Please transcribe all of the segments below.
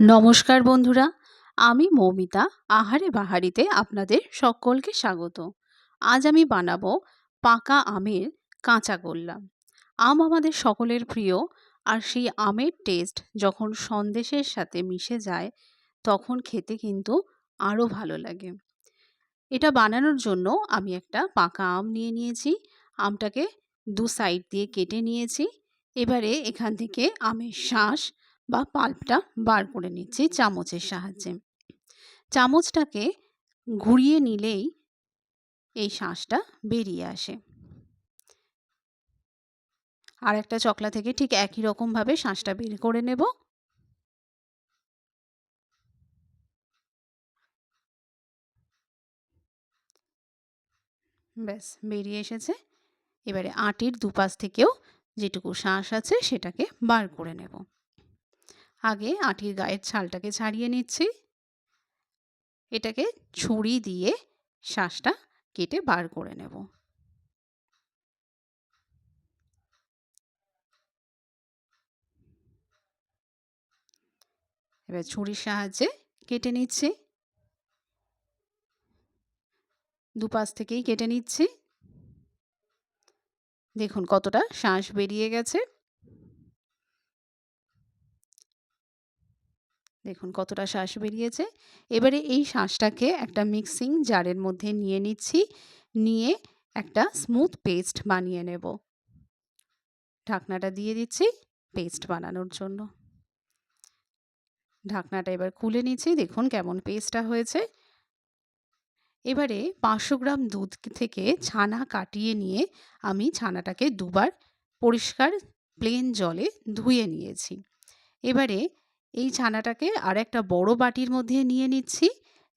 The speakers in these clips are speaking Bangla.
নমস্কার বন্ধুরা, আমি মৌমিতা, আহারে বাহারিতে আপনাদের সকলকে স্বাগত। আজ আমি বানাবো পাকা আমের কাঁচা গোল্লা। আম আমাদের সকলের প্রিয়, আর সেই আমের টেস্ট যখন সন্দেশের সাথে মিশে যায়, তখন খেতে কিন্তু আরও ভালো লাগে। এটা বানানোর জন্য আমি একটা পাকা আম নিয়ে নিয়েছি, আমটাকে দু সাইড দিয়ে কেটে নিয়েছি। এবারে এখান থেকে আমের শাঁস বা পাল্পটা বার করে নিচ্ছি চামচের সাহায্যে। চামচটাকে ঘুরিয়ে নিলেই এই শাঁসটা বেরিয়ে আসে। আর একটা চকলা থেকে ঠিক একই রকমভাবে শাঁসটা বের করে নেব। ব্যাস, বেরিয়ে এসেছে। এবারে আটির দুপাশ থেকেও যেটুকু শাঁস আছে সেটাকে বার করে নেব। আগে আটির গায়ের ছালটাকে ছাড়িয়ে নিচ্ছি। এটাকে ছুরি দিয়ে শ্বাসটা কেটে বার করে নেব। এবার ছুরির সাহায্যে কেটে নিচ্ছি। দুপাশ থেকেই কেটে নিচ্ছি। দেখুন কতটা শ্বাস বেরিয়ে গেছে। দেখুন কতটা শ্বাস বেরিয়েছে। এবারে এই শ্বাসটাকে একটা মিক্সিং জারের মধ্যে নিয়ে নিচ্ছি। নিয়ে একটা স্মুথ পেস্ট বানিয়ে নেব। ঢাকনাটা দিয়ে দিচ্ছি পেস্ট বানানোর জন্য। ঢাকনাটা এবার খুলে নিচ্ছি, দেখুন কেমন পেস্টটা হয়েছে। এবারে পাঁচশো গ্রাম দুধ থেকে ছানা কাটিয়ে নিয়ে আমি ছানাটাকে দুবার পরিষ্কার প্লেন জলে ধুয়ে নিয়েছি। এবারে এই ছানাটাকে আর একটা বড় বাটির মধ্যে নিয়ে নিচ্ছি।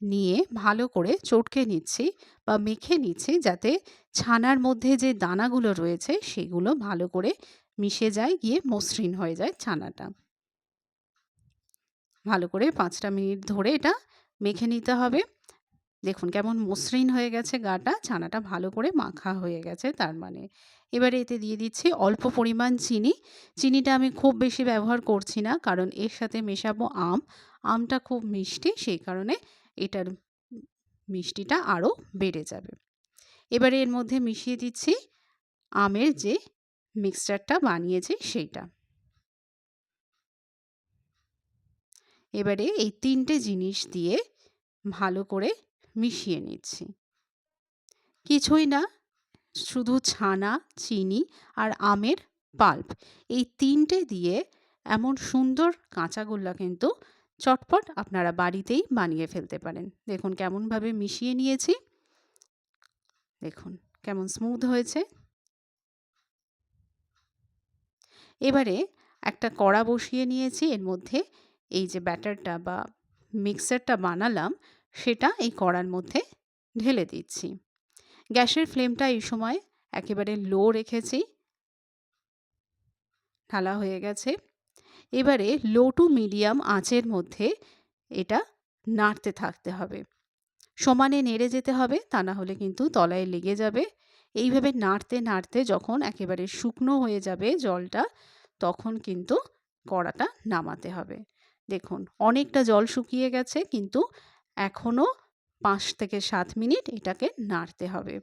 নিয়ে ভালো করে চটকে নিচ্ছি বা মেখে নিচ্ছি যাতে ছানার মধ্যে যে দানাগুলো রয়েছে সেগুলো ভালো করে মিশে যায়, গিয়ে মসৃণ হয়ে যায় ছানাটা। ভালো করে পাঁচটা মিনিট ধরে এটা মেখে নিতে হবে। দেখুন কেমন মসৃণ হয়ে গেছে গাটা, ছানাটা ভালো করে মাখা হয়ে গেছে তার মানে। এবারে এতে দিয়ে দিচ্ছি অল্প পরিমাণ চিনি। চিনিটা আমি খুব বেশি ব্যবহার করছি না, কারণ এর সাথে মেশাবো আম। আমটা খুব মিষ্টি, সেই কারণে এটার মিষ্টিটা আরও বেড়ে যাবে। এবারে এর মধ্যে মিশিয়ে দিচ্ছি আমের যে মিক্সচারটা বানিয়েছি সেইটা। এবারে এই তিনটে জিনিস দিয়ে ভালো করে মিশিয়ে নিচ্ছি। কিছুই না, শুধু ছানা, চিনি আর আমের পাল্প। এই তিনটে দিয়ে এমন সুন্দর কাঁচাগোল্লা কিন্তু চটপট আপনারা বাড়িতেই বানিয়ে ফেলতে পারেন। দেখুন কেমনভাবে মিশিয়ে নিয়েছি। দেখুন কেমন স্মুথ হয়েছে। এবারে একটা কড়া বসিয়ে নিয়েছি। এর মধ্যে এই যে ব্যাটারটা বা মিক্সারটা বানালাম সেটা এই কড়ার মধ্যে ঢেলে দিচ্ছি। গ্যাসের ফ্লেমটা এই সময় একেবারে লো রেখেছি। ঢালা হয়ে গেছে। এবারে লো টু মিডিয়াম আঁচের মধ্যে এটা নাড়তে থাকতে হবে। সমানে নেড়ে যেতে হবে, তা না হলে কিন্তু তলায় লেগে যাবে। এইভাবে নাড়তে নাড়তে যখন একেবারে শুকনো হয়ে যাবে জলটা, তখন কিন্তু কড়াটা নামাতে হবে। দেখুন, অনেকটা জল শুকিয়ে গেছে, কিন্তু এখনও পাঁচ থেকে সাত মিনিট এটাকে নাড়তে হবে।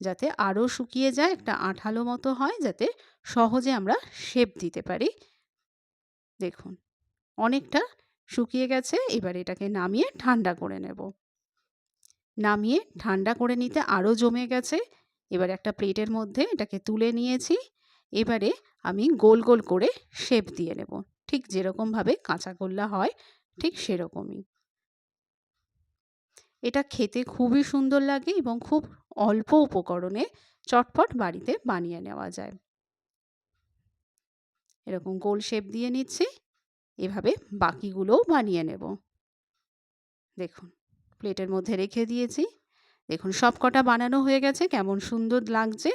যাতে আরও শুকিয়ে যায়, একটা আঠালো মতো হয়, যাতে সহজে আমরা শেপ দিতে পারি। দেখুন, অনেকটা শুকিয়ে গেছে, এবার এটাকে নামিয়ে ঠান্ডা করে নেব। নামিয়ে ঠান্ডা করে নিতে আরও জমে গেছে, এবার একটা প্লেটের মধ্যে এটাকে তুলে নিয়েছি, এবারে আমি গোল গোল করে শেপ দিয়ে নেব। ঠিক যেরকমভাবে কাঁচা গোল্লা হয়, ঠিক সেরকমই। এটা খেতে খুবই সুন্দর লাগে এবং খুব অল্প উপকরণে চটপট বাড়িতে বানিয়ে নেওয়া যায়। এরকম গোল শেপ দিয়ে নিচ্ছি, এভাবে বাকিগুলোও বানিয়ে নেব। দেখুন, প্লেটের মধ্যে রেখে দিয়েছি। দেখুন সব কটা বানানো হয়ে গেছে, কেমন সুন্দর লাগছে।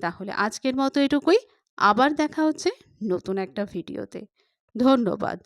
তাহলে আজকের মতো এটুকুই, আবার দেখা হচ্ছে নতুন একটা ভিডিওতে। ধন্যবাদ।